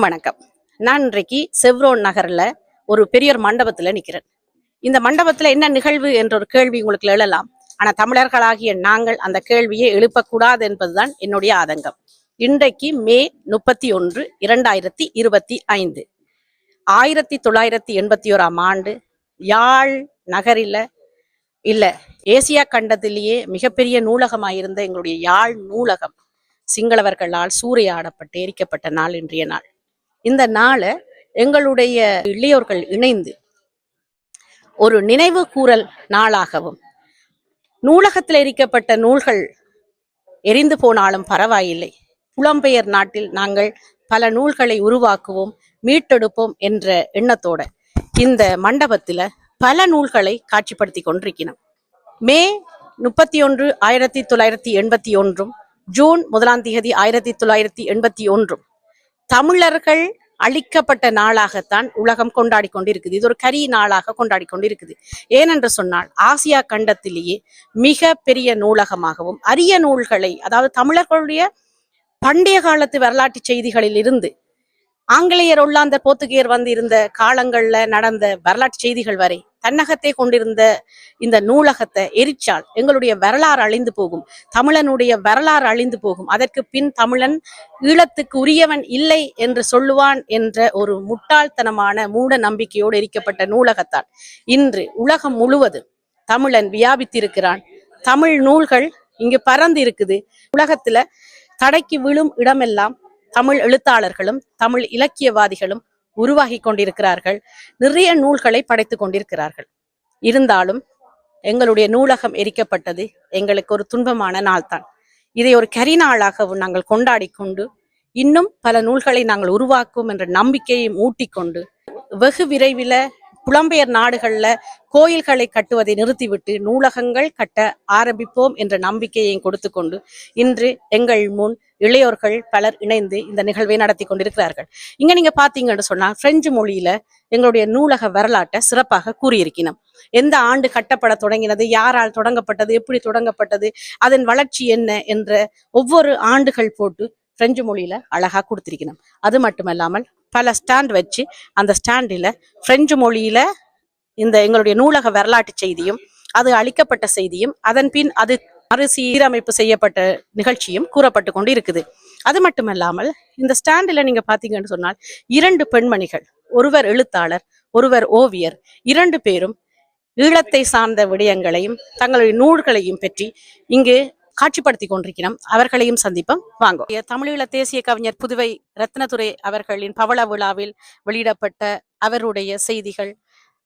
வணக்கம். நான் இன்றைக்கு செவ்ரோன் நகர்ல ஒரு பெரிய ஒரு மண்டபத்துல நிக்கிறேன். இந்த மண்டபத்துல என்ன நிகழ்வு என்ற ஒரு கேள்வி உங்களுக்கு எழலாம். ஆனா தமிழர்களாகிய நாங்கள் அந்த கேள்வியை எழுப்பக்கூடாது என்பதுதான் என்னுடைய ஆதங்கம். இன்றைக்கு மே முப்பத்தி ஒன்று இரண்டாயிரத்தி இருபத்தி ஐந்து. ஆயிரத்தி தொள்ளாயிரத்தி எண்பத்தி ஓராம் ஆண்டு யாழ் நகரில் இல்ல ஏசியா கண்டத்திலேயே மிகப்பெரிய நூலகமாயிருந்த எங்களுடைய யாழ் நூலகம் சிங்களவர்களால் சூறையாடப்பட்டு எரிக்கப்பட்ட நாள் இன்றைய நாள். இந்த நாளை எங்களுடைய இளையோர்கள் இணைந்து ஒரு நினைவு கூறல் நாளாகவும். நூலகத்தில் எரிக்கப்பட்ட நூல்கள் எரிந்து போனாலும் பரவாயில்லை. புலம்பெயர் நாட்டில் நாங்கள் பல நூல்களை உருவாக்குவோம் மீட்டெடுப்போம் என்ற எண்ணத்தோட இந்த மண்டபத்தில் பல நூல்களை காட்சிப்படுத்தி கொண்டிருக்கிறோம். மே முப்பத்தி ஒன்று ஆயிரத்தி தொள்ளாயிரத்தி எண்பத்தி ஒன்றும் ஜூன் முதலாம் தேதி ஆயிரத்தி தொள்ளாயிரத்தி எண்பத்தி ஒன்றும். தமிழர்கள் அழிக்கப்பட்ட நாளாகத்தான் உலகம் கொண்டாடி கொண்டிருக்குது. இது ஒரு கரி நாளாக கொண்டாடி கொண்டிருக்குது. ஏனென்று சொன்னால் ஆசியா கண்டத்திலேயே மிக பெரிய நூலகமாகவும் அரிய நூல்களை அதாவது தமிழர்களுடைய பண்டைய காலத்து வரலாற்று செய்திகளில் இருந்து ஆங்கிலேயர் ஒல்லாந்தர் போத்துகையர் வந்து இருந்த காலங்கள்ல நடந்த வரலாற்று செய்திகள் வரை தன்னகத்தை கொண்டிருந்த இந்த நூலகத்தை எரிச்சால் எங்களுடைய வரலாறு அழிந்து போகும். தமிழனுடைய வரலாறு அழிந்து போகும். அதற்கு பின் தமிழன் ஈழத்துக்கு உரியவன் இல்லை என்று சொல்லுவான் என்ற ஒரு முட்டாள்தனமான மூட நம்பிக்கையோடு எரிக்கப்பட்ட நூலகத்தால் இன்று உலகம் முழுவதும் தமிழன் வியாபித்திருக்கிறான். தமிழ் நூல்கள் இங்கு பறந்து இருக்குது. உலகத்துல தடைக்கு விழும் இடமெல்லாம் தமிழ் எழுத்தாளர்களும் தமிழ் இலக்கியவாதிகளும் உருவாகி கொண்டிருக்கிறார்கள். நிறைய நூல்களை படைத்து கொண்டிருக்கிறார்கள். இருந்தாலும் எங்களுடைய நூலகம் எரிக்கப்பட்டது எங்களுக்கு ஒரு துன்பமான நாள்தான். இதை ஒரு கரி நாளாகவும் நாங்கள் கொண்டாடி கொண்டு இன்னும் பல நூல்களை நாங்கள் உருவாக்கும் என்ற நம்பிக்கையை ஊட்டிக்கொண்டு வெகு விரைவில் புலம்பெயர் நாடுகள்ல கோயில்களை கட்டுவதை நிறுத்திவிட்டு நூலகங்கள் கட்ட ஆரம்பிப்போம் என்ற நம்பிக்கையை கொடுத்து கொண்டு இன்று எங்கள் முன் இளையோர்கள் பலர் இணைந்து இந்த நிகழ்வை நடத்தி கொண்டிருக்கிறார்கள். இங்க நீங்க பாத்தீங்கன்னு சொன்னா பிரெஞ்சு மொழியில எங்களுடைய நூலக வரலாற்றை சிறப்பாக கூறியிருக்கணும். எந்த ஆண்டு கட்டப்பட தொடங்கினது யாரால் தொடங்கப்பட்டது எப்படி தொடங்கப்பட்டது அதன் வளர்ச்சி என்ன என்ற ஒவ்வொரு ஆண்டுகள் போட்டு பிரெஞ்சு மொழியில அழகா கொடுத்திருக்கணும். அது மட்டும் இல்லாமல் பல ஸ்டாண்ட் வச்சு அந்த ஸ்டாண்டில் பிரெஞ்சு மொழியில இந்த எங்களுடைய நூலக வரலாற்று செய்தியும் அது அளிக்கப்பட்ட செய்தியும் அதன் பின் அது மறுசீரமைப்பு செய்யப்பட்ட நிகழ்ச்சியும் கூறப்பட்டு கொண்டு இருக்குது. அது மட்டுமல்லாமல் இந்த ஸ்டாண்டில் நீங்க பாத்தீங்கன்னு சொன்னால் இரண்டு பெண்மணிகள் ஒருவர் எழுத்தாளர் ஒருவர் ஓவியர் இரண்டு பேரும் ஈழத்தை சார்ந்த விடயங்களையும் தங்களுடைய நூல்களையும் பற்றி இங்கு காட்சிப்படுத்தி கொண்டிருக்கிறோம். அவர்களையும் சந்திப்போம். வாங்க. தமிழீழ தேசிய கவிஞர் புதுவை ரத்னதுரை அவர்களின் பவள விழாவில் வெளியிடப்பட்ட அவருடைய செய்திகள்.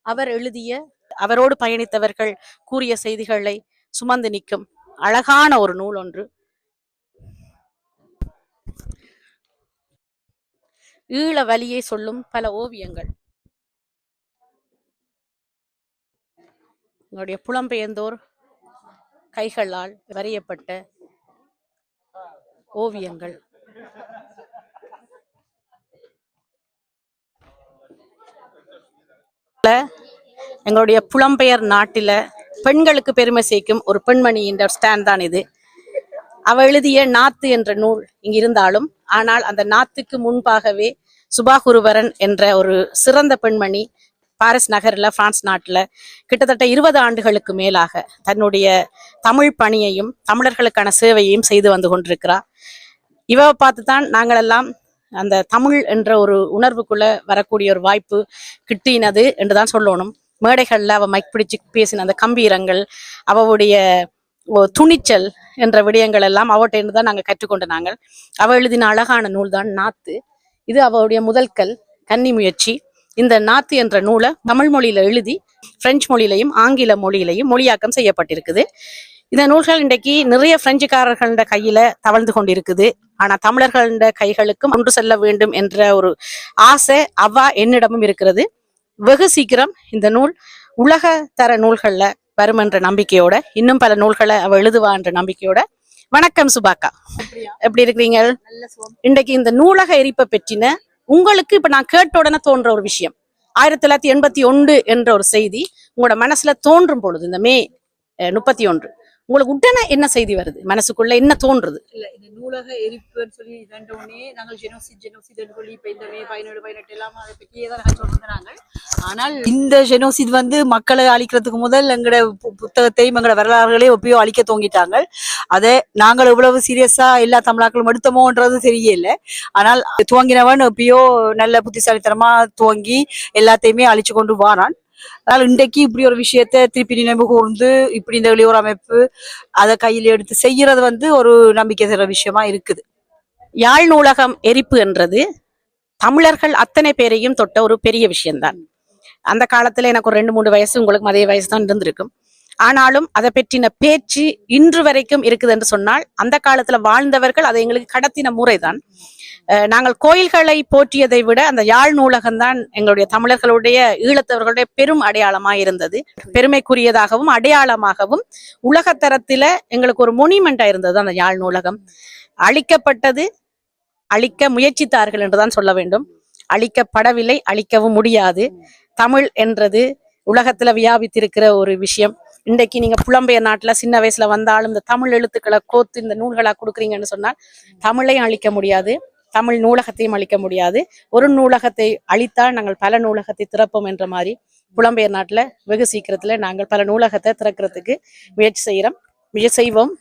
அவர் எழுதிய அவரோடு பயணித்தவர்கள் கூறிய செய்திகளை சுமந்து நிற்கும் அழகான ஒரு நூல் ஒன்று. ஈழ வழியை சொல்லும் பல ஓவியங்கள். எங்களுடைய புலம்பெயர்ந்தோர் கைகளால் வரையப்பட்ட ஓவியங்கள். எங்களுடைய புலம்பெயர் நாட்டில பெண்களுக்கு பெருமை சேர்க்கும் ஒரு பெண்மணி என்ற ஸ்டாண்ட் தான் இது. அவ எழுதிய நாத்து என்ற நூல் இங்கு இருந்தாலும் ஆனால் அந்த நாத்துக்கு முன்பாகவே சுபாகுருவரன் என்ற ஒரு சிறந்த பெண்மணி பாரிஸ் நகரில் பிரான்ஸ் நாட்டில் கிட்டத்தட்ட இருபது ஆண்டுகளுக்கு மேலாக தன்னுடைய தமிழ் பணியையும் தமிழர்களுக்கான சேவையையும் செய்து வந்து கொண்டிருக்கிறார் இவ பார்த்து தான் நாங்களெல்லாம் அந்த தமிழ் என்ற ஒரு உணர்வுக்குள்ள வரக்கூடிய ஒரு வாய்ப்பு கிட்டினது என்று தான் சொல்லணும். மேடைகளில் அவ மைக் பிடிச்சு பேசின அந்த கம்பீரங்கள் அவளுடைய துணிச்சல் என்ற விடயங்கள் எல்லாம் அவட்ட தான் நாங்கள் கற்றுக்கொண்ட நாங்கள். அவள் எழுதின அழகான நூல் தான் நாத்து. இது அவளுடைய முதல் கல் கன்னி முயற்சி. இந்த நாத்து என்ற நூலை தமிழ் மொழியில எழுதி பிரெஞ்சு மொழியிலையும் ஆங்கில மொழியிலையும் மொழியாக்கம் செய்யப்பட்டிருக்குது. இந்த நூல்கள் இன்றைக்கு நிறைய பிரெஞ்சுக்காரர்கள கையில தவழ்ந்து கொண்டிருக்குது. ஆனா தமிழர்கள கைகளுக்கும் ஒன்று செல்ல வேண்டும் என்ற ஒரு ஆசை அவ்வா என்னிடமும் இருக்கிறது. வெகு சீக்கிரம் இந்த நூல் உலக தர நூல்கள்ல வரும் என்ற நம்பிக்கையோட இன்னும் பல நூல்களை அவ எழுதுவா என்ற நம்பிக்கையோட. வணக்கம் சுபாக்கா. எப்படி இருக்கிறீங்க? இன்றைக்கு இந்த நூலக எரிப்பை பற்றின உங்களுக்கு இப்ப நான் கேட்ட உடனே தோன்ற ஒரு விஷயம். ஆயிரத்தி தொள்ளாயிரத்தி எண்பத்தி ஒன்று என்ற ஒரு செய்தி உங்களோட மனசுல தோன்றும் பொழுது இந்த மே முப்பத்தி ஒன்று. உங்களுக்கு உடனே என்ன செய்தி வருது? மனசுக்குள்ள என்ன தோன்றுது? இல்ல இந்த நூலக எரிப்புன்னு சொல்லி இதண்ட உடனே நாங்கள் ஜெனோசிட் ஜெனோசிட் சொல்லி இப்ப இந்த மே பதினேழு பதினெட்டு எல்லாம் அதை பற்றியே தான் சொல்லிருந்தாங்க ஆனால் இந்த ஜெனோசிட் வந்து மக்களை அழிக்கிறதுக்கு முதல் எங்களோட பு- புத்தகத்தையும் எங்களோட வரலாறுகளையும் எப்பயோ அழிக்க தோங்கிட்டாங்க. அதை நாங்கள் எவ்வளவு சீரியஸா எல்லா தமிழாக்களும் எடுத்தோமோன்றது தெரியல. ஆனால் துவங்கினவன் எப்பயோ நல்ல புத்திசாலித்தனமா துவங்கி எல்லாத்தையுமே அழிச்சு கொண்டு வாரான். அதனால இன்றைக்கு இப்படி ஒரு விஷயத்த திருப்பி நினைவு கூர்ந்து இப்படி இந்த வெளியூர் அமைப்பு அதை கையில் எடுத்து செய்யறது வந்து ஒரு நம்பிக்கை தர விஷயமா இருக்குது. யாழ் நூலகம் எரிப்பு என்றது தமிழர்கள் அத்தனை பேரையும் தொட்ட ஒரு பெரிய விஷயம்தான். அந்த காலத்துல எனக்கு ஒரு ரெண்டு மூணு வயசு உங்களுக்கு அதே வயசு தான் இருந்திருக்கும். ஆனாலும் அதை பற்றின பேச்சு இன்று வரைக்கும் இருக்குது என்று சொன்னால் அந்த காலத்துல வாழ்ந்தவர்கள் அதை எங்களுக்கு கடத்தின முறைதான். நாங்கள் கோயில்களை போற்றியதை விட அந்த யாழ் நூலகம் தான் எங்களுடைய தமிழர்களுடைய ஈழத்தவர்களுடைய பெரும் அடையாளமா இருந்தது பெருமைக்குரியதாகவும் அடையாளமாகவும் உலகத்தரத்தில் எங்களுக்கு ஒரு மொனிமெண்டா இருந்தது அந்த யாழ் நூலகம். அழிக்கப்பட்டது அழிக்க முயற்சித்தார்கள் என்றுதான் சொல்ல வேண்டும். அழிக்கப்படவில்லை அழிக்கவும் முடியாது. தமிழ் என்றது உலகத்துல வியாபித்திருக்கிற ஒரு விஷயம். இன்றைக்கு நீங்க புலம்பெயர் நாட்டுல சின்ன வயசுல வந்தாலும் இந்த தமிழ் எழுத்துக்களை கோத்து இந்த நூல்களா கொடுக்குறீங்கன்னு சொன்னால் தமிழையும் அழிக்க முடியாது. தமிழ் நூலகத்தையும் அழிக்க முடியாது. ஒரு நூலகத்தை அழித்தால் நாங்கள் பல நூலகத்தை திறப்போம் என்ற மாதிரி புலம்பெயர் நாட்டில் வெகு சீக்கிரத்தில் நாங்கள் பல நூலகத்தை திறக்கிறதுக்கு முயற்சி செய்கிறோம் முயற்சி செய்வோம்.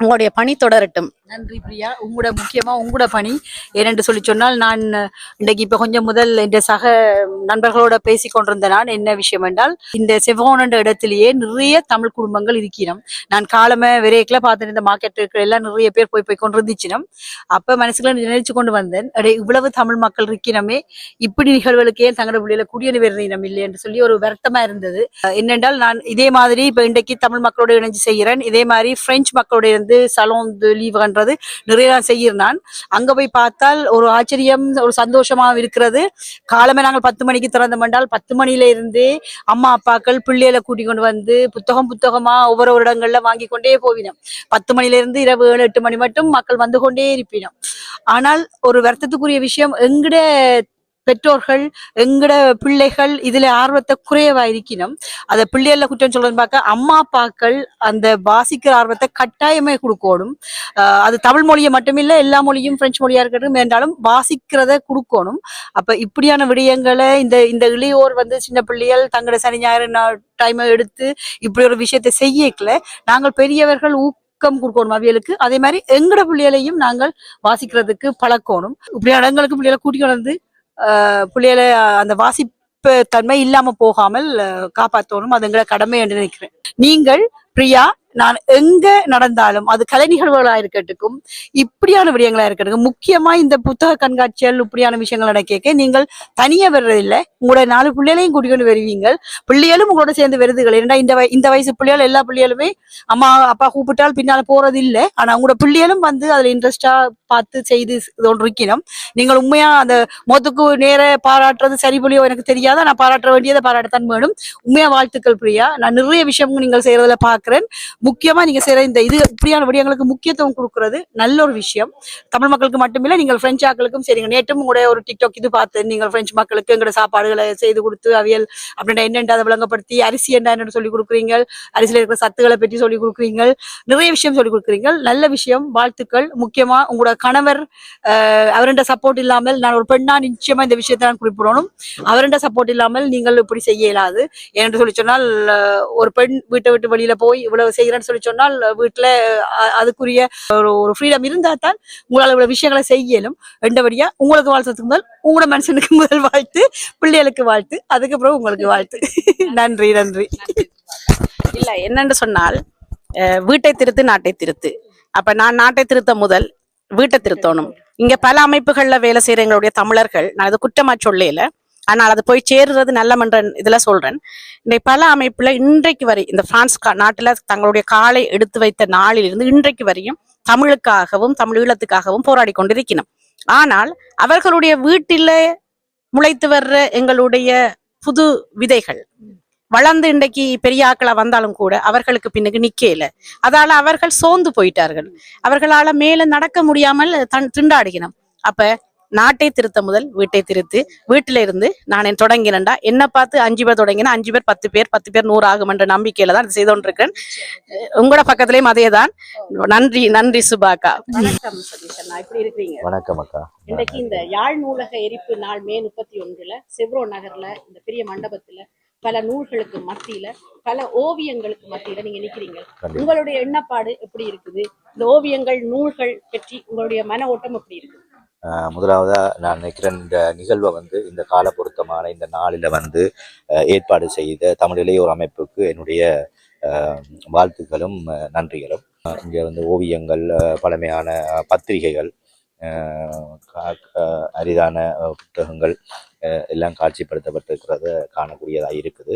உங்களுடைய பணி தொடரட்டும். நன்றி பிரியா. உங்களோட முக்கியமா உங்களோட பணி. ஏனென்று சொல்லி சொன்னால் நான் இன்றைக்கு இப்ப கொஞ்சம் முதல் இந்த சக நண்பர்களோட பேசி கொண்டிருந்த நான் என்ன விஷயம் என்றால் இந்த செவ்வான் என்ற இடத்திலேயே நிறைய தமிழ் குடும்பங்கள் இருக்கிறோம். நான் காலமே விரைக்கில் பார்த்துட்டு இந்த மார்க்கெட்டுக்கு எல்லாம் நிறைய பேர் போய் போய் கொண்டிருந்துச்சினம். அப்ப மனசுக்குள்ள நினைச்சு கொண்டு வந்தேன் அடே இவ்வளவு தமிழ் மக்கள் இருக்கிறமே. இப்படி நிகழ்வுகளுக்கே தங்களோட குடியணி குடியேறி வருகிறோம் இல்லை என்று சொல்லி ஒரு வருத்தமா இருந்தது. என்னென்றால் நான் இதே மாதிரி இப்ப இன்றைக்கு தமிழ் மக்களோட இணைஞ்சு செய்கிறேன். இதே மாதிரி பிரெஞ்சு மக்களோட வந்து சலோன் லீவ்ன்றது நிறைய நான் செய்கிறேன் அங்க போய் பார்த்தால் ஒரு ஆச்சரியம் ஒரு சந்தோஷமா இருக்கிறது. காலமே நாங்கள் பத்து மணிக்கு திறந்தோம் என்றால் பத்து மணியில இருந்தே அம்மா அப்பாக்கள் பிள்ளைகளை கூட்டி கொண்டு வந்து புத்தகம் புத்தகமா ஒவ்வொரு ஒரு இடங்கள்ல வாங்கி கொண்டே போவினோம். பத்து மணில இருந்து இரவு ஏழு எட்டு மணி மட்டும் மக்கள் வந்து கொண்டே இருப்பினோம். ஆனால் ஒரு வருத்தத்துக்குரிய விஷயம் எங்கட பெற்றோர்கள் எங்கட பிள்ளைகள் இதுல ஆர்வத்தை குறைவா இருக்கணும் அத பிள்ளைகள குற்றம் சொல்றதுன்னு பார்க்க அம்மா அப்பாக்கள் அந்த வாசிக்கிற ஆர்வத்தை கட்டாயமே கொடுக்கணும். அது தமிழ் மொழியை மட்டுமில்ல எல்லா மொழியும் பிரெஞ்சு மொழியா இருக்கட்டும் என்றாலும் வாசிக்கிறத கொடுக்கணும். அப்ப இப்படியான விடயங்களை இந்த இந்த இளையோர் வந்து சின்ன பிள்ளைகள் தங்களோட சனி ஞாயிறு டைமை எடுத்து இப்படி ஒரு விஷயத்தை செய்யக்கல நாங்கள் பெரியவர்கள் ஊக்கம் கொடுக்கணும் அவியலுக்கு. அதே மாதிரி எங்கட பிள்ளைகளையும் நாங்கள் வாசிக்கிறதுக்கு பழக்கணும். இப்படியான இடங்களுக்கு பிள்ளைகளை கூட்டிகிட்டு வந்து பிள்ளைகளை அந்த வாசிப்பு தன்மை இல்லாம போகாமல் காப்பாற்றணும் அது எங்களை கடமை என்று நினைக்கிறேன். நீங்கள் பிரியா நான் எங்க நடந்தாலும் அது கலை நிகழ்வுகளா இருக்கட்டும் இப்படியான விடயங்களா இருக்கட்டும் முக்கியமா இந்த புத்தக கண்காட்சிகள் இப்படியான விஷயங்கள் நடக்க நீங்கள் தனியா வர்றதில்லை. உங்களோட நாலு பிள்ளைகளையும் கூட்டிக்கொண்டு வருவீங்க பிள்ளைகளும் உங்களோட சேர்ந்து வருதுகள். ஏன்னா இந்த வய- இந்த வயசு பிள்ளைகள் எல்லா பிள்ளைகளுமே அம்மா அப்பா கூப்பிட்டால் பின்னால போறது இல்லை ஆனா உங்களோட பிள்ளைகளும் வந்து அதுல இன்ட்ரெஸ்டா பார்த்து செய்து இருக்கணும் நீங்கள் உண்மையா அந்த மொத்துக்கு நேர பாராட்டுறது சரி புள்ளியோ எனக்கு தெரியாத? நான் பாராட்ட வேண்டியதை பாராட்டத்தான் வேணும் உண்மையா வாழ்த்துக்கள் பிரியா. நான் நிறைய விஷயம் நீங்கள் செய்யறதுல பாக்குறேன் முக்கியமா நீங்க செய்யற இந்த இது இப்படியான விடயங்களுக்கு முக்கியத்துவம் கொடுக்கறது நல்ல ஒரு விஷயம். தமிழ் மக்களுக்கு மட்டுமில்ல நீங்கள் பிரெஞ்சு ஆக்களுக்கும் சரிங்க நேற்றும் கூட ஒரு டிக்டாக் இது பார்த்து நீங்கள் பிரெஞ்சு மக்களுக்கு எங்களோட சாப்பாடுகளை செய்து கொடுத்து அவியல் அப்படின்னா என்னென்று அதை விளங்கப்படுத்தி அரிசி என்ன என்னன்னு சொல்லி கொடுக்குறீங்க அரிசியில் இருக்கிற சத்துக்களை பற்றி சொல்லி கொடுக்குறீங்க நிறைய விஷயம் சொல்லி கொடுக்குறீங்க நல்ல விஷயம் வாழ்த்துக்கள். முக்கியமா உங்களோட கணவர் அஹ், அவருடைய சப்போர்ட் இல்லாமல் நான் ஒரு பெண்ணா நிச்சயமா இந்த விஷயத்தை நான் குறிப்பிடணும். அவருடைய சப்போர்ட் இல்லாமல் நீங்கள் இப்படி செய்ய இயலாது. என்று சொல்லி சொன்னால் ஒரு பெண் வீட்டை விட்டு வெளியில போய் இவ்வளவு இல்லைன்னு சொல்லி சொன்னால் வீட்டுல அதுக்குரிய ஒரு ஒரு ஃப்ரீடம் இருந்தா தான் உங்களால் இவ்வளவு விஷயங்களை செய்யலும். ரெண்டபடியா உங்களுக்கு வாழ்த்துறதுக்கு முதல் உங்களோட மனுஷனுக்கு முதல் வாழ்த்து பிள்ளைகளுக்கு வாழ்த்து அதுக்கப்புறம் உங்களுக்கு வாழ்த்து. நன்றி நன்றி. இல்ல என்னன்னு சொன்னால் வீட்டை திருத்து நாட்டை திருத்து. அப்ப நான் நாட்டை திருத்த முதல் வீட்டை திருத்தணும். இங்க பல அமைப்புகள்ல வேலை செய்யற எங்களுடைய தமிழர்கள் நான் அது குற்றமா சொல்லல. ஆனால் அது போய் சேருறது நல்லமன்ற இதுல சொல்றேன். இந்த பல அமைப்புல இன்றைக்கு வரை இந்த பிரான்ஸ் நாட்டில் தங்களுடைய காலை எடுத்து வைத்த நாளிலிருந்து இன்றைக்கு வரையும் தமிழுக்காகவும் தமிழ் ஈழத்துக்காகவும் போராடி கொண்டிருக்கணும் ஆனால் அவர்களுடைய வீட்டில் முளைத்து வர்ற எங்களுடைய புது விதைகள் வளர்ந்து இன்றைக்கு பெரிய ஆக்களா வந்தாலும் கூட அவர்களுக்கு பின்னுக்கு நிக்கல. அதால அவர்கள் சோர்ந்து போயிட்டார்கள். அவர்களால மேல நடக்க முடியாமல் தன் திண்டாடிக்கணும் அப்ப நாட்டை திருத்த முதல் வீட்டை திருத்து. வீட்டில இருந்து நான் என் தொடங்கினேன்டா. என்ன பார்த்து அஞ்சு பேர் தொடங்கினா அஞ்சு பேர் பத்து பேர் பத்து பேர் நூறு ஆகும் என்ற நம்பிக்கையில தான் இது செய்து கொண்டிருக்கிறேன் உங்களோட பக்கத்துலயும் அதே தான் நன்றி நன்றி சுபாக்கா. வணக்கம் எப்படி இருக்கிறீங்க? வணக்கம் அக்கா. இன்றைக்கு இந்த யாழ் நூலக எரிப்பு நாள் மே முப்பத்தி ஒன்றுல செவ்ரோ நகர்ல இந்த பெரிய மண்டபத்துல பல நூல்களுக்கு மத்தியில பல ஓவியங்களுக்கு மத்தியில நீங்க நிக்கிறீங்க. உங்களுடைய எண்ணப்பாடு எப்படி இருக்குது? இந்த ஓவியங்கள் நூல்கள் பற்றி உங்களுடைய மன ஓட்டம் எப்படி இருக்குது? முதலாவதாக நான் நினைக்கிறேன் இந்த நிகழ்வை வந்து இந்த கால பொருத்தமான இந்த நாளில் வந்து ஏற்பாடு செய்த தமிழ் இளையோர் அமைப்புக்கு என்னுடைய வாழ்த்துக்களும் நன்றிகளும். இங்கே வந்து ஓவியங்கள் பழமையான பத்திரிகைகள் அரிதான புத்தகங்கள் எல்லாம் காட்சிப்படுத்தப்பட்டிருக்கிறத காணக்கூடியதாக இருக்குது.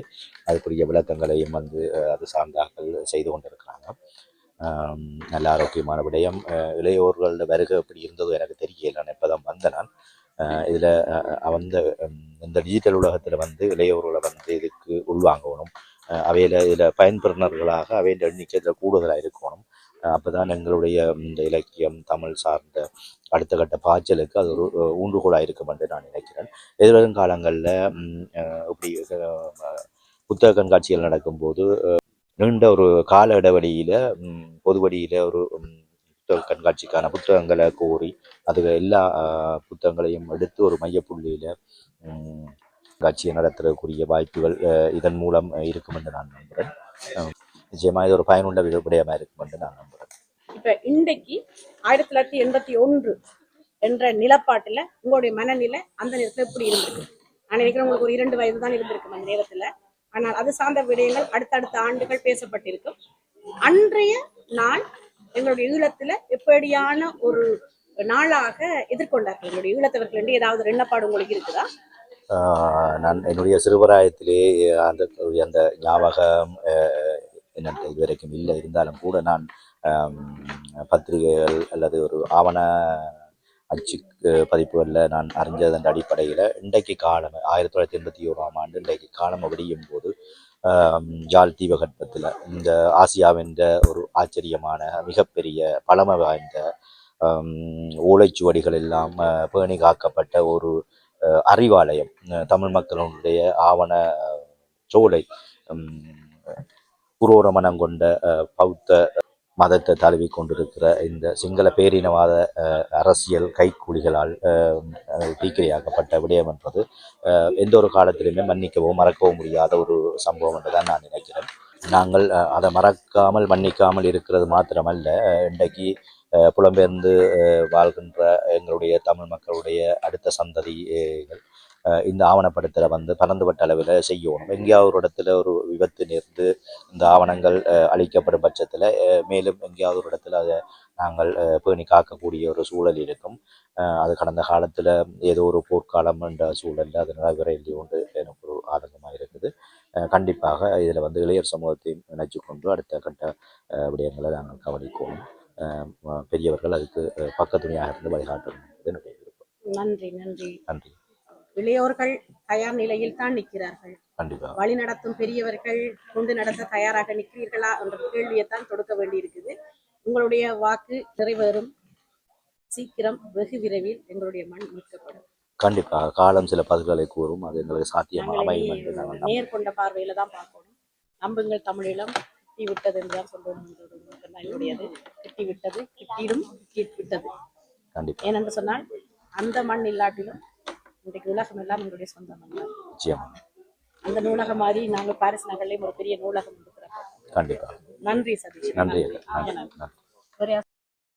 அதுக்குரிய விளக்கங்களையும் வந்து அது சார்ந்தாக்கள் செய்து கொண்டிருக்கிறாங்க. நல்ல ஆரோக்கியமான விடயம். இளையோர்களோட வருகை எப்படி இருந்ததோ எனக்கு தெரியல. நான் இப்போ தான் வந்தேன். நான் இதில் அந்த இந்த டிஜிட்டல் உலகத்தில் வந்து இளையோர்களை வந்து இதுக்கு உள்வாங்கணும். அவையில் இதில் பயன்பெறுநர்களாக அவையின் எண்ணிக்கை இதில் கூடுதலாக இருக்கணும். அப்போ தான் எங்களுடைய இந்த இலக்கியம் தமிழ் சார்ந்த அடுத்த கட்ட பாய்ச்சலுக்கு அது ஒரு ஊன்றுகோலாக இருக்கும் என்று நான் நினைக்கிறேன். எதிர்வரும் காலங்களில் இப்படி புத்தக கண்காட்சிகள் நடக்கும்போது நீண்ட ஒரு கால இடைவெளியில பொதுவெளியில ஒரு புத்தக கண்காட்சிக்கான புத்தகங்களை கோரி அது எல்லா புத்தகங்களையும் எடுத்து ஒரு மையப்புள்ளியில காட்சியை கண்காட்சியை நடத்துறதுக்குரிய வாய்ப்புகள் இதன் மூலம் இருக்கும் என்று நான் நம்புகிறேன் நிச்சயமா இது ஒரு பயனுள்ள விட- விடயமா இருக்கும் என்று நான் நம்புகிறேன் இப்ப இன்றைக்கு ஆயிரத்தி தொள்ளாயிரத்தி எண்பத்தி ஒன்று என்ற நிலப்பாட்டுல உங்களுடைய மனநிலை அந்த நேரத்துல எப்படி இருந்திருக்கு? நான் நினைக்கிறேன் உங்களுக்கு ஒரு இரண்டு வயது தான் இருந்திருக்கும் அந்த நேரத்துல. ஆனால் அது சார்ந்த விடயங்கள் அடுத்தடுத்த ஆண்டுகள் பேசப்பட்டிருக்கும். அன்றைய நாள் எங்களுடைய ஈழத்துல எப்படியான ஒரு நாளாக எதிர்கொண்டார்கள்? எங்களுடைய ஈழத்தவர்கள் என்று ஏதாவது எண்ணப்பாடு உங்களுக்கு இருக்குதா? நான் என்னுடைய சிறுவராயத்திலே அந்த அந்த ஞாபகம் என்னென்ன இதுவரைக்கும் இல்லை. இருந்தாலும் கூட நான் பத்திரிகைகள் அல்லது ஒரு ஆவண அச்சு பதிப்புகளில் நான் அறிஞ்சதன் அடிப்படையில் இன்றைக்கு காலம் ஆயிரத்தி தொள்ளாயிரத்தி எண்பத்தி ஓராம் ஆண்டு இன்றைக்கு காலம் விடியும் போது ஜால் தீபகற்பத்தில் இந்த ஆசியாவென்ற ஒரு ஆச்சரியமான மிகப்பெரிய பழமை வாய்ந்த ஓலைச்சுவடிகள் எல்லாம் பேணி காக்கப்பட்ட ஒரு அறிவாலயம் தமிழ் மக்களுடைய ஆவண சோலை உம், கொண்ட பௌத்த மதத்தை தழுவி கொண்டிருக்கிற இந்த சிங்கள பேரினவாத அரசியல் கைக்கூலிகளால் தீக்கிரையாக்கப்பட்ட விடயம் என்பது எந்த ஒரு காலத்திலுமே மன்னிக்கவோ மறக்கவோ முடியாத ஒரு சம்பவம் என்று தான் நான் நினைக்கிறேன். நாங்கள் அதை மறக்காமல் மன்னிக்காமல் இருக்கிறது மாத்திரமல்ல. இன்றைக்கு புலம்பெயர்ந்து வாழ்கின்ற எங்களுடைய தமிழ் மக்களுடைய அடுத்த சந்ததிகள் இந்த ஆவணப்படத்தில் வந்து பரந்துபட்ட அளவில் செய்யணும். எங்கேயாவது ஒரு இடத்துல ஒரு விபத்து நேர்ந்து இந்த ஆவணங்கள் அஹ், அழிக்கப்படும் பட்சத்தில் மேலும் எங்கேயாவது ஒரு இடத்துல அதை நாங்கள் பேணி காக்கக்கூடிய ஒரு சூழல் இருக்கும். அது கடந்த காலத்தில் ஏதோ ஒரு போர்க்காலம் என்ற சூழலில் அது நடைபெற இல்லையோன்று எனக்கு ஒரு ஆதங்கமாக இருக்குது. கண்டிப்பாக இதில் வந்து இளையர் சமூகத்தையும் நினைச்சு கொண்டு அடுத்த கட்ட விடயங்களை நாங்கள் கவனிக்கணும் பெரியவர்கள் அதுக்கு பக்கத்துணையாக இருந்து வழிகாட்டணும் என்னுடைய விருப்பம். நன்றி நன்றி. நன்றி. இளையோர்கள் தயார் நிலையில் தான் நிற்கிறார்கள். கண்டிப்பாக வழி நடத்தும் பெரியவர்கள் கொண்டு நடத்த தயாராக நிற்கிறீர்களா என்ற கேள்வியை தான் தொடுக்க வேண்டியிருக்குது. உங்களுடைய வாக்கு நிறைவேறும். சீக்கிரம் வெகு விரைவில் எங்களுடைய மண் மீட்கப்படும். கண்டிப்பாக காலம் சில பதில்களை கூறும். அது எங்களுக்கு சாத்தியமாக அமையும் என்று. நேர்கொண்ட பார்வையில தான் பார்க்கணும். நம்புங்கள் தமிழீழம் கிட்டி விட்டது என்று தான் சொல்லணும் என்கிறது மட்டும்தான் என்னுடையது கிட்டி விட்டது கிட்டிடும் கிட்டி விட்டது கண்டிப்பாக ஏனென்று சொன்னால் அந்த மண் இல்லாட்டிலும் இன்றைக்கு உலகம் எல்லாம் எங்களுடைய சொந்த மண் தான். நிச்சயமாக அந்த நூலகம் மாதிரி நாங்கள் பாரிஸ் நகர்லையும் ஒரு பெரிய நூலகம் இருக்கிறோம் நன்றி சதீஷ். நன்றி.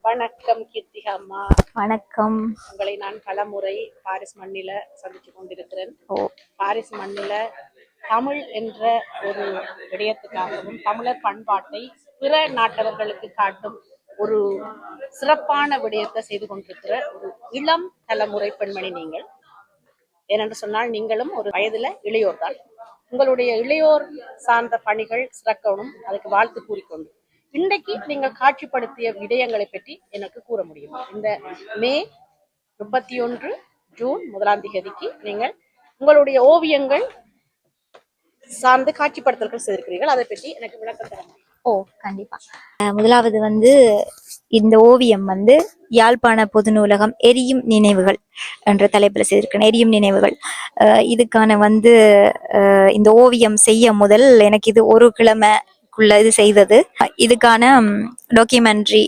வணக்கம் கீர்த்திகா அம்மா. வணக்கம். உங்களை நான் பலமுறை பாரிஸ் மண்ணில சந்திச்சு கொண்டிருக்கிறேன். பாரிஸ் மண்ணில தமிழ் என்ற ஒரு விடயத்துக்காகவும் தமிழர் பண்பாட்டை பிற நாட்டவர்களுக்கு காட்டும் ஒரு சிறப்பான விடயத்தை செய்து கொண்டிருக்கிற ஒரு இளம் தலைமுறை பெண்மணி நீங்கள். ஏனென்று சொன்னால் நீங்களும் ஒரு வயதுல இளையோர் தான் உங்களுடைய இளையோர் சார்ந்த பணிகள் சிறக்கணும் அதுக்கு வாழ்த்து கூறிக்கொண்டு. இன்றைக்கு நீங்கள் காட்சிப்படுத்திய விடயங்களை பற்றி எனக்கு கூற முடியும்? இந்த மே முப்பத்தி ஒன்று ஜூன் முதலாம் தேதிக்கு நீங்கள் உங்களுடைய ஓவியங்கள் சார்ந்து காட்சிப்படுத்தல்கள் செய்திருக்கிறீர்கள். அதை பற்றி எனக்கு விளக்கம் தர ஓ கண்டிப்பா. முதலாவது வந்து இந்த ஓவியம் வந்து யாழ்ப்பாண பொது நூலகம் எரியும் நினைவுகள் என்ற தலைப்பில் செய்திருக்கேன் எரியும் நினைவுகள். இதுக்கான வந்து இந்த ஓவியம் செய்ய முதல் எனக்கு இது ஒரு கிழமைக்குள்ள இது செய்தது. இதுக்கான டாக்குமெண்ட்ரி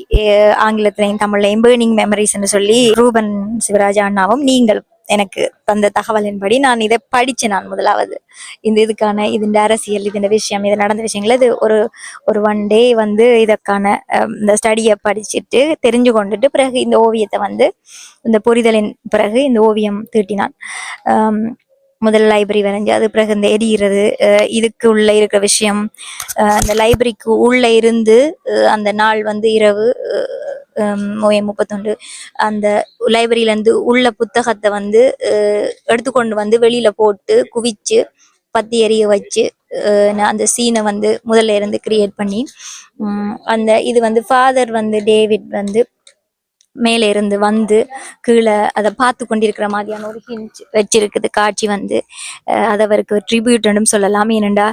ஆங்கிலத்திலையும் தமிழ்லையும் பேர்னிங் மெமரிஸ்ன்னு சொல்லி ரூபன் சிவராஜா அண்ணாவும் நீங்கள் எனக்கு தந்த தகவலின்படி நான் இதை படித்தேன் நான் முதலாவது. இந்த இதுக்கான இதுண்ட அரசியல் இதுண்ட விஷயம் இது நடந்த விஷயங்கள் இது ஒரு ஒரு ஒன் டே வந்து இதற்கான இந்த ஸ்டடியை படிச்சுட்டு தெரிஞ்சு கொண்டுட்டு பிறகு இந்த ஓவியத்தை வந்து இந்த புரிதலின் பிறகு இந்த ஓவியம் தீட்டினான். முதல் லைப்ரரி வரைஞ்சு அது பிறகு இந்த எரியிறது இதுக்கு உள்ள இருக்கிற விஷயம் அந்த லைப்ரரிக்கு உள்ள இருந்து அந்த நாள் வந்து இரவு மோய முப்பத்தொண்டு அந்த லைப்ரரியிலேருந்து உள்ள புத்தகத்தை வந்து எடுத்துக்கொண்டு வந்து வெளியில போட்டு குவிச்சு பத்தி எரிய வச்சு அந்த சீனை வந்து முதல்ல இருந்து கிரியேட் பண்ணி உம், அந்த இது வந்து ஃபாதர் வந்து டேவிட் வந்து மேலே இருந்து வந்து கீழே அதை பார்த்து கொண்டிருக்கிற மாதிரியான ஒரு ஹிஞ்ச் வச்சிருக்குது. காட்சி வந்து அது அவருக்கு ட்ரிபியூட்னு சொல்லலாம். ஏனெண்டா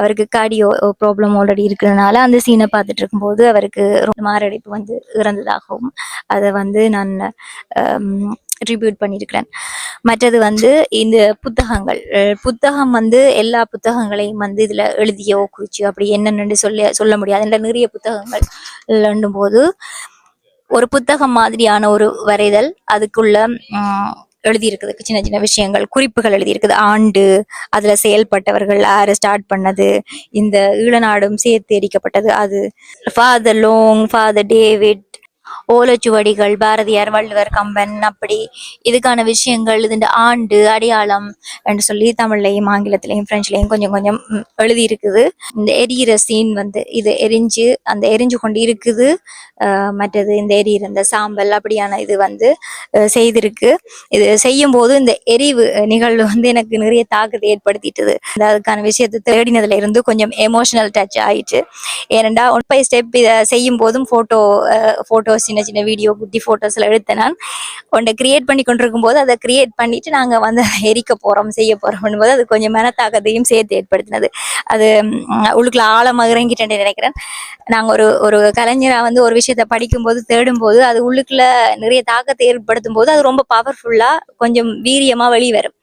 அவருக்கு கார்டியோ ப்ராப்ளம் ஆல்ரெடி இருக்கிறதுனால அந்த சீனை பார்த்துட்டு இருக்கும்போது அவருக்கு ரொம்ப மாரடைப்பு வந்து இறந்ததாகவும் அதை வந்து நான் ட்ரிபியூட் பண்ணியிருக்கிறேன். மற்றது வந்து இந்த புத்தகங்கள் புத்தகம் வந்து எல்லா புத்தகங்களையும் வந்து இதில் எழுதியோ குறிச்சியோ அப்படி என்னென்னு சொல்ல சொல்ல முடியாது. நிறைய புத்தகங்கள் எழுதும் போது ஒரு புத்தகம் மாதிரியான ஒரு வரைதல் அதுக்குள்ள எழுதியிருக்குது சின்ன சின்ன விஷயங்கள் குறிப்புகள் எழுதியிருக்குது. ஆண்டு அதுல செயல்பட்டவர்கள் யாரு ஸ்டார்ட் பண்ணது இந்த ஈழநாடும் சேர்த்து எரிக்கப்பட்டது அது. ஃபாதர் லோங் ஃபாதர் டேவிட் ஓலைச்சுவடிகள் பாரதியார் வள்ளுவர் கம்பன் அப்படி. இதுக்கான விஷயங்கள் இது ஆண்டு அடையாளம் என்று சொல்லி தமிழ்லையும் ஆங்கிலத்திலையும் பிரெஞ்சுலையும் கொஞ்சம் கொஞ்சம் எழுதி இருக்குது இந்த எரியிற சீன் வந்து இது எரிஞ்சு அந்த எரிஞ்சு கொண்டு இருக்குது மற்றது இந்த எரியிற இந்த சாம்பல் அப்படியான இது வந்து செய்திருக்கு. இது செய்யும் போது இந்த எரிவு நிகழ்வு வந்து எனக்கு நிறைய தாக்கத்தை ஏற்படுத்திட்டது. இந்த அதுக்கான விஷயத்தை தேடினதுல இருந்து கொஞ்சம் எமோஷனல் டச் ஆயிடுச்சு ஏனெண்டா ஒன் பை ஸ்டெப் இதை செய்யும் போதும் ஃபோட்டோ ஃபோட்டோஸ் சின்ன சின்ன வீடியோ குட்டி ஃபோட்டோஸ்ல எடுத்தேன் நான். ஒன்றை கிரியேட் பண்ணி கொண்டிருக்கும் போது அதை கிரியேட் பண்ணிட்டு நாங்க வந்து எரிக்க போறோம் செய்ய போகிறோம் போது அது கொஞ்சம் மனத்தாக்கத்தையும் சேர்த்து ஏற்படுத்தினது. அது உள்ளுக்குள்ள ஆழமாக இறங்கிட்டேன்னு நினைக்கிறேன். நாங்க ஒரு ஒரு கலைஞரா வந்து ஒரு விஷயத்தை படிக்கும்போது தேடும்போது அது உள்ளுக்குள்ள நிறைய தாக்கத்தை ஏற்படுத்தும் போது அது ரொம்ப பவர்ஃபுல்லா கொஞ்சம் வீரியமா வெளிவரும். வரும்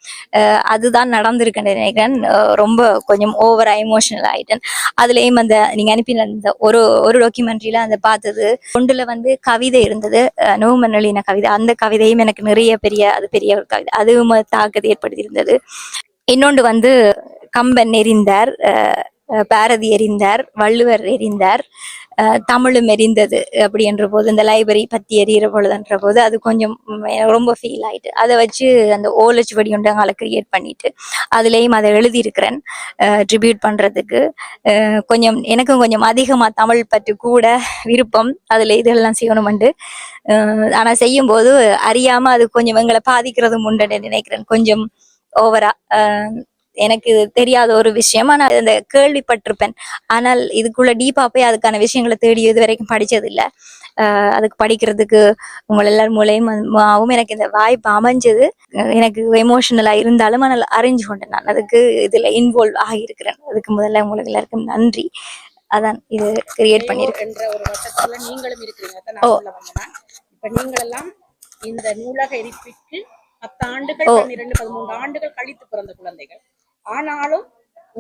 அதுதான் நடந்திருக்குன்னு நினைக்கிறேன். ரொம்ப கொஞ்சம் ஓவரா எமோஷனல் ஆயிட்டேன். அதுலயும் அந்த நீங்க அனுப்பின அந்த ஒரு ஒரு டாக்குமெண்ட்ரியில அந்த பார்த்தது. ஒன்றுல வந்து கவிதை இருந்தது. அஹ் கவிதை. அந்த கவிதையும் எனக்கு நிறைய பெரிய அது பெரிய ஒரு கவிதை. அதுவும் தாக்கத்தை ஏற்படுத்தி இருந்தது இன்னொன்று வந்து கம்பன் எரிந்தார். அஹ் பாரதி எரிந்தார். வள்ளுவர் எரிந்தார். தமிழும் எரிந்தது அப்படின்ற போது இந்த லைப்ரரி பத்தி எரியிற பொழுதுன்ற போது அது கொஞ்சம் ரொம்ப ஃபீல் ஆயிட்டு அதை வச்சு அந்த ஓலச்சுவடி ஒன்று உண்டங்களை கிரியேட் பண்ணிட்டு அதுலேயும் அதை எழுதியிருக்கிறேன் ட்ரிபியூட் பண்றதுக்கு. கொஞ்சம் எனக்கும் கொஞ்சம் அதிகமா தமிழ் பற்றி கூட விருப்பம் அதுல இதெல்லாம் செய்யணுமெண்டு. அஹ் ஆனா செய்யும் போது அறியாம அது கொஞ்சம் எங்களை பாதிக்கிறதும் உண்டுன்னு நினைக்கிறேன் கொஞ்சம் ஓவரா எனக்கு தெரியாத ஒரு விஷயம். ஆனா இந்த கேள்விப்பட்டிருப்பேன். ஆனால் இதுக்குள்ள டீப்பா போய் அதுக்கான விஷயங்களை தேடி இது வரைக்கும் படிச்சது இல்ல அஹ் அதுக்கு படிக்கிறதுக்கு உங்க எல்லார் மூலயமாவும் எனக்கு இந்த வாய்ப்பு அமைஞ்சது. எனக்கு எமோஷனலா இருந்தாலும் ஆனால் அறிஞ்சு கொண்டேன் நான். அதுக்கு இதுல இன்வால்வ் ஆகியிருக்கிறேன். அதுக்கு முதல்ல உங்களுக்கு எல்லாருக்கும் நன்றி. அதான் இது கிரியேட் பண்ணியிருக்கேன் நீங்களும் இருக்கிறீங்க. ஓ. இப்ப நீங்கள் எல்லாம் இந்த நூலக எரிப்பிற்கு பத்து ஆண்டுகள். பன்னிரண்டு பதிமூன்று ஆண்டுகள் கழித்து பிறந்த குழந்தைகள். ஆனாலும்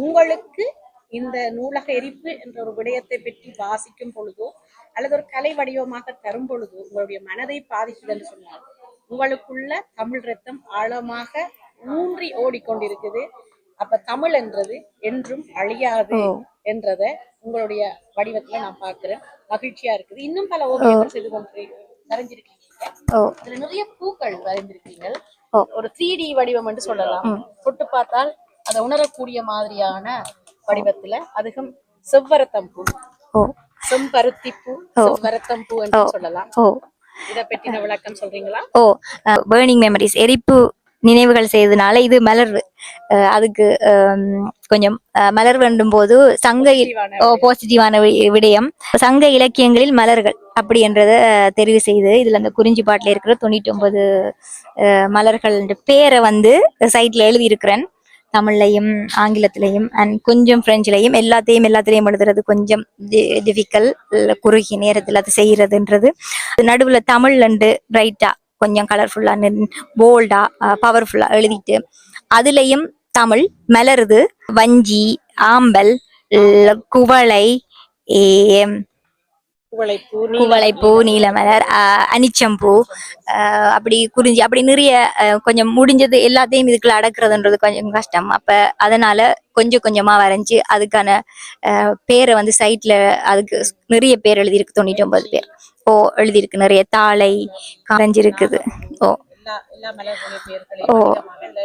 உங்களுக்கு இந்த நூலக எரிப்பு என்ற ஒரு விடயத்தை பற்றி வாசிக்கும் பொழுதோ அல்லது ஒரு கலை வடிவமாக தரும் பொழுதோ உங்களுடைய மனதை பாதிக்குது என்று சொன்னால் உங்களுக்குள்ள தமிழ் ரத்தம் ஆழமாக ஊன்றி ஓடிக்கொண்டிருக்குது. அப்ப தமிழ் என்றது என்றும் அழியாது. என்றத உங்களுடைய வடிவத்துல நான் பார்க்கிறேன். மகிழ்ச்சியா இருக்குது. இன்னும் பல ஓவியங்கள் செய்து கொண்டு வரைஞ்சிருக்கீங்க. ஓ. அதுல நிறைய பூக்கள் வரைந்திருக்கீங்க. ஓ. ஒரு த்ரீ டி வடிவம் என்று சொல்லலாம். ம். தொட்டு பார்த்தால் அதை உணரக்கூடிய மாதிரியான வடிவத்துல அதுக்கும் செவ்வரத்தம் பூ. ஓ. செம்பருத்தி பூ. செவ்வரத்தம் பூ என்று. சொல்லலாம். இத பற்றின விளக்கம் சொல்றீங்களா? ஓ பேர்னிங் மெமரிஸ் எரிப்பு நினைவுகள் செய்ததுனால இது மலர்வு அஹ் அதுக்கு கொஞ்சம் மலர் வேண்டும் போது சங்க. பாசிட்டிவான விடயம். சங்க இலக்கியங்களில் மலர்கள் அப்படி என்றதை தெரிவு செய்து இதுல அந்த குறிஞ்சி பாட்டுல இருக்கிற தொண்ணூற்றி ஒன்பது மலர்கள் பேரை வந்து சைட்ல எழுதி இருக்கிறேன் தமிழ்லையும் ஆங்கிலத்திலையும் அண்ட் கொஞ்சம் பிரெஞ்சுலையும் எல்லாத்தையும் எல்லாத்திலையும் எழுதுறது கொஞ்சம் டிஃபிகல் குறுகிய நேரத்தில் அது செய்யறதுன்றது. நடுவில் தமிழ் அண்டு பிரைட்டா கொஞ்சம் கலர்ஃபுல்லாக போல்டா பவர்ஃபுல்லாக எழுதிட்டு அதுலேயும் தமிழ் மலருது. வஞ்சி ஆம்பல் குவளை குவளைப்பூ நீலமலர் அனிச்சம்பூ அப்படி குறிஞ்சி அப்படி நிறைய கொஞ்சம் முடிஞ்சது எல்லாத்தையும் இதுக்குள்ள அடக்குறதுன்றது கொஞ்சம் கஷ்டம். அப்ப அதனால கொஞ்சம் கொஞ்சமா வரைஞ்சு அதுக்கான பேரை வந்து சைட்ல அதுக்கு நிறைய பேர் எழுதியிருக்கு தொண்ணூற்றி ஒன்பது பேர். ஓ எழுதியிருக்கு நிறைய தாளை கரைஞ்சிருக்குது. ஓ. ஓ.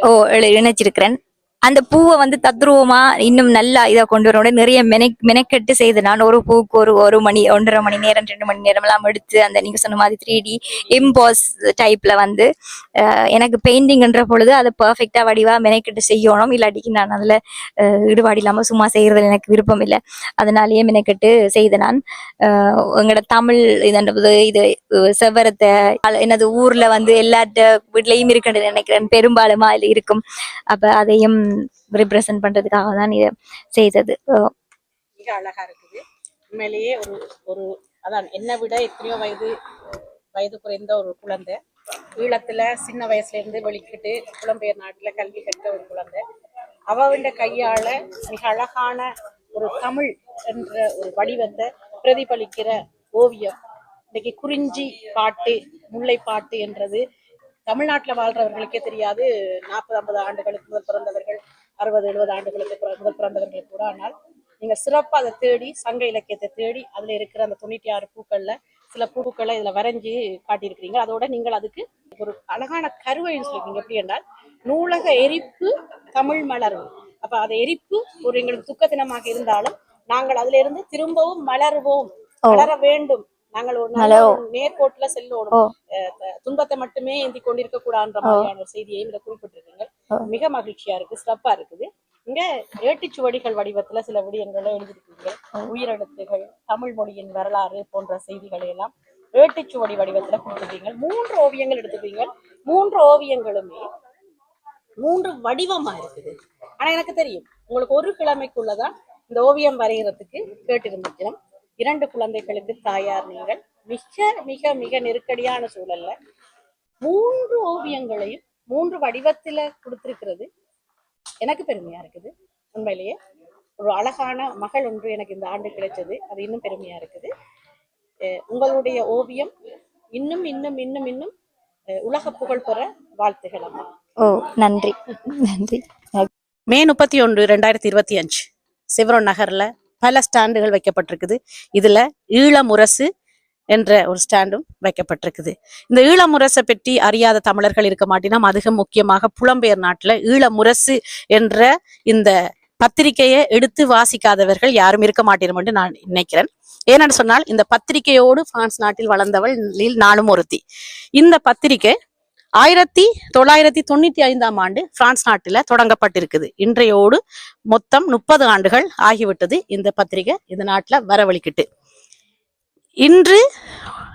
ஓ இணைச்சிருக்கிறேன். அந்த பூவை வந்து தத்ரூபமா இன்னும் நல்லா இதை கொண்டு வரோட நிறைய மெனக் மெனக்கெட்டு செய்து நான் ஒரு பூக்கு ஒரு ஒரு மணி ஒன்றரை மணி நேரம் ரெண்டு மணி நேரம் எல்லாம் எடுத்து அந்த நீங்க சொன்ன மாதிரி த்ரீ டி இம்போஸ் டைப்ல வந்து எனக்கு பெயிண்டிங்ன்ற பொழுது அதை பர்ஃபெக்டா வடிவா மெனக்கெட்டு செய்யணும். இல்லாட்டிக்கு நான் அதுல ஈடுபாடு இல்லாம சும்மா செய்யறதுல எனக்கு விருப்பம் இல்லை. அதனாலேயே மெனக்கெட்டு செய்து நான் எங்களோட தமிழ் இதன்றது இது செவ்வரத்தை எனது ஊர்ல வந்து எல்லாட்ட வீட்லயும் இருக்குன்னு நினைக்கிறேன். பெரும்பாலுமா இருக்கும். அப்ப அதையும் ரிப்ரசன்ட் பண்றதுக்காக தான் இதை செய்தது. மிக அழகா இருக்குது. உண்மையிலேயே ஒரு ஒரு அதான் என்னை விட எத்தனையோ வயது வயது குறைந்த ஒரு குழந்தை. ஈழத்துல சின்ன வயசுல இருந்து வெளிக்கிட்டு புலம்பெயர் நாட்டுல கல்வி கற்ற ஒரு குழந்தை. அவவிட கையால மிக அழகான ஒரு தமிழ் என்ற ஒரு வடிவத்தை பிரதிபலிக்கிற ஓவியம். இன்னைக்கு குறிஞ்சி பாட்டு முல்லை பாட்டு என்றது தமிழ்நாட்டுல வாழ்றவர்களுக்கே தெரியாது. நாற்பது ஐம்பது ஆண்டுகளுக்கு முதல் பிறந்தவர்கள் அறுபது எழுபது ஆண்டுகளுக்கு முதல் பிறந்தவர்கள் கூட ஆனால் நீங்க சிறப்பா அதை தேடி சங்க இலக்கியத்தை தேடி அதுல இருக்கிற அந்த தொண்ணூத்தி ஆறு பூக்கள்ல சில பூக்களை இதுல வரைஞ்சு காட்டியிருக்கிறீங்க. அதோட நீங்கள் அதுக்கு ஒரு அழகான கருவைன்னு சொல்லிருக்கீங்க எப்படி என்றால் நூலக எரிப்பு தமிழ் மலரும் அப்ப அது எரிப்பு ஒரு எங்களுக்கு துக்க தினமாக இருந்தாலும் நாங்கள் அதுல இருந்து திரும்பவும் மலருவோம். மலர வேண்டும். நாங்கள் ஒரு. ஒரு நேர்கோட்டுல த- துன்பத்தை மட்டுமே ஏந்தி கொண்டிருக்க கூடாதுன்ற மாதிரியான ஒரு செய்தியையும் இதை குறிப்பிட்டிருக்கீங்க. மிக மகிழ்ச்சியா இருக்கு சிறப்பா இருக்குது. இங்க ஏட்டுச்சுவடிகள் வடிவத்துல சில விடயங்களை எழுதியிருக்கீங்க. உயிரெழுத்துகள் தமிழ் மொழியின் வரலாறு போன்ற செய்திகளை எல்லாம் ஏட்டுச்சுவடி வடிவத்துல கொடுத்துருக்கீங்க. மூன்று ஓவியங்கள் எடுத்துக்கிறீங்க மூன்று ஓவியங்களுமே மூன்று வடிவமா இருக்குது. ஆனா எனக்கு தெரியும் உங்களுக்கு ஒரு கிழமைக்குள்ளதான் இந்த ஓவியம் வரைகிறதுக்கு கேட்டிருந்துச்சினம் இரண்டு குழந்தைகளுக்கு தாயார் நீங்கள். மிக மிக மிக நெருக்கடியான சூழல்ல மூன்று ஓவியங்களையும் மூன்று வடிவத்துல கொடுத்திருக்கிறது. எனக்கு பெருமையா இருக்குது. உண்மையிலேயே ஒரு அழகான மகள் ஒன்று எனக்கு இந்த ஆண்டு கிடைச்சது. அது இன்னும் பெருமையா இருக்குது. உங்களுடைய ஓவியம் இன்னும் இன்னும் இன்னும் இன்னும் உலக புகழ் பெற வாழ்த்துகள் அம்மா. ஓ நன்றி. நன்றி. மே முப்பத்தி ஒன்று ரெண்டாயிரத்தி இருபத்தி அஞ்சு. சிவரோன் நகர்ல பல ஸ்டாண்டுகள் வைக்கப்பட்டிருக்குது. இதுல ஈழமுரசு என்ற ஒரு ஸ்டாண்டும் வைக்கப்பட்டிருக்குது. இந்த ஈழமுரசை பற்றி அறியாத தமிழர்கள் இருக்க மாட்டினா அதிகம் முக்கியமாக புலம்பெயர் நாட்டுல ஈழமுரசு என்ற இந்த பத்திரிகையை எடுத்து வாசிக்காதவர்கள் யாரும் இருக்க மாட்டேனும் என்று நான் நினைக்கிறேன். ஏனென்று சொன்னால் இந்த பத்திரிகையோடு பிரான்ஸ் நாட்டில் வளர்ந்தவள் நானும் ஒருத்தி. இந்த பத்திரிகை ஆயிரத்தி தொள்ளாயிரத்தி தொண்ணூத்தி ஐந்தாம் ஆண்டு பிரான்ஸ் நாட்டில தொடங்கப்பட்டிருக்குது. இன்றையோடு மொத்தம் முப்பது ஆண்டுகள் ஆகிவிட்டது இந்த பத்திரிகை இந்த நாட்டுல வரவழிக்கிட்டு. இன்று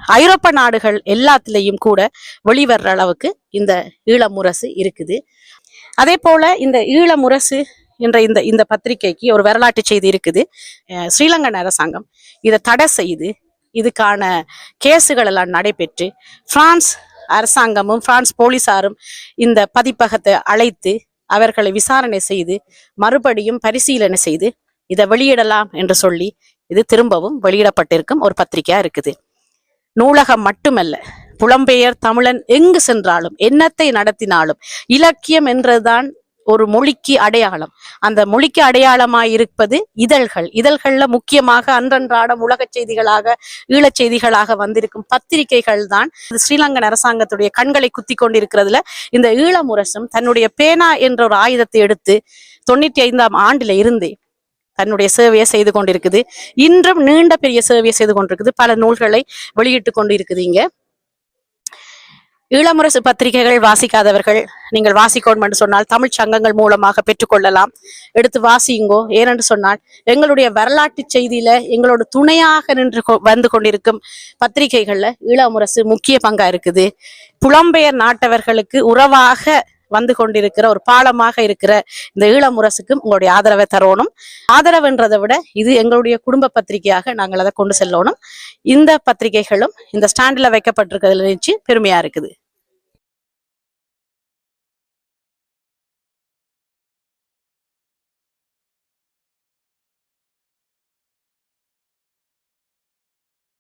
ஐரோப்ப நாடுகள் எல்லாத்துலேயும் கூட வெளிவர்ற அளவுக்கு இந்த ஈழமுரசு இருக்குது. அதே போல இந்த ஈழமுரசு என்ற இந்த இந்த பத்திரிகைக்கு ஒரு வரலாற்று செய்தி இருக்குது. அஹ் ஸ்ரீலங்கன் அரசாங்கம் இதை தடை செய்து இதுக்கான கேசுகள் எல்லாம் நடைபெற்று பிரான்ஸ் அரசாங்கமும் பிரான்ஸ் போலீசாரும் இந்த பதிப்பகத்தை அழைத்து அவர்களை விசாரணை செய்து மறுபடியும் பரிசீலனை செய்து இதை வெளியிடலாம் என்று சொல்லி இது திரும்பவும் வெளியிடப்பட்டிருக்கும் ஒரு பத்திரிகையா இருக்குது. நூலகம் மட்டுமல்ல புலம்பெயர் தமிழன் எங்கு சென்றாலும் என்னத்தை நடத்தினாலும் இலக்கியம் என்றதுதான் ஒரு மொழிக்கு அடையாளம். அந்த மொழிக்கு அடையாளமாய் இருப்பது இதழ்கள். இதழ்கள்ல முக்கியமாக அன்றன்றாடம் உலக செய்திகளாக ஈழச் செய்திகளாக வந்திருக்கும் பத்திரிகைகள் தான் இது ஸ்ரீலங்கன் அரசாங்கத்துடைய கண்களை குத்தி கொண்டிருக்கிறதுல. இந்த ஈழமுரசும் தன்னுடைய பேனா என்ற ஒரு ஆயுதத்தை எடுத்து தொண்ணூத்தி ஐந்தாம் ஆண்டுல இருந்தே தன்னுடைய சேவையை செய்து கொண்டிருக்குது. இன்றும் நீண்ட பெரிய சேவையை செய்து கொண்டிருக்குது. பல நூல்களை வெளியிட்டு கொண்டு இருக்குது இங்க. ஈழமுரசு பத்திரிகைகள் வாசிக்காதவர்கள் நீங்கள் வாசிக்கோணும் என்று சொன்னால் தமிழ் சங்கங்கள் மூலமாக பெற்றுக்கொள்ளலாம். எடுத்து வாசியுங்கோ ஏனென்று சொன்னால் எங்களுடைய வரலாற்று செய்தியில எங்களோட துணையாக நின்று கொ- வந்து கொண்டிருக்கும் பத்திரிகைகள்ல ஈழமுரசு முக்கிய பங்கா இருக்குது. புலம்பெயர் நாட்டவர்களுக்கு உறவாக வந்து கொண்டிருக்கிற ஒரு பாலமாக இருக்கிற இந்த ஈழமுரசுக்கும் உங்களுடைய ஆதரவை தரணும். ஆதரவுன்றதை விட இது எங்களுடைய குடும்ப பத்திரிகையாக நாங்கள் அதை கொண்டு செல்லணும். இந்த பத்திரிகைகளும் இந்த ஸ்டாண்டில் வைக்கப்பட்டிருக்கிறதுல நினைச்சு பெருமையா இருக்குது.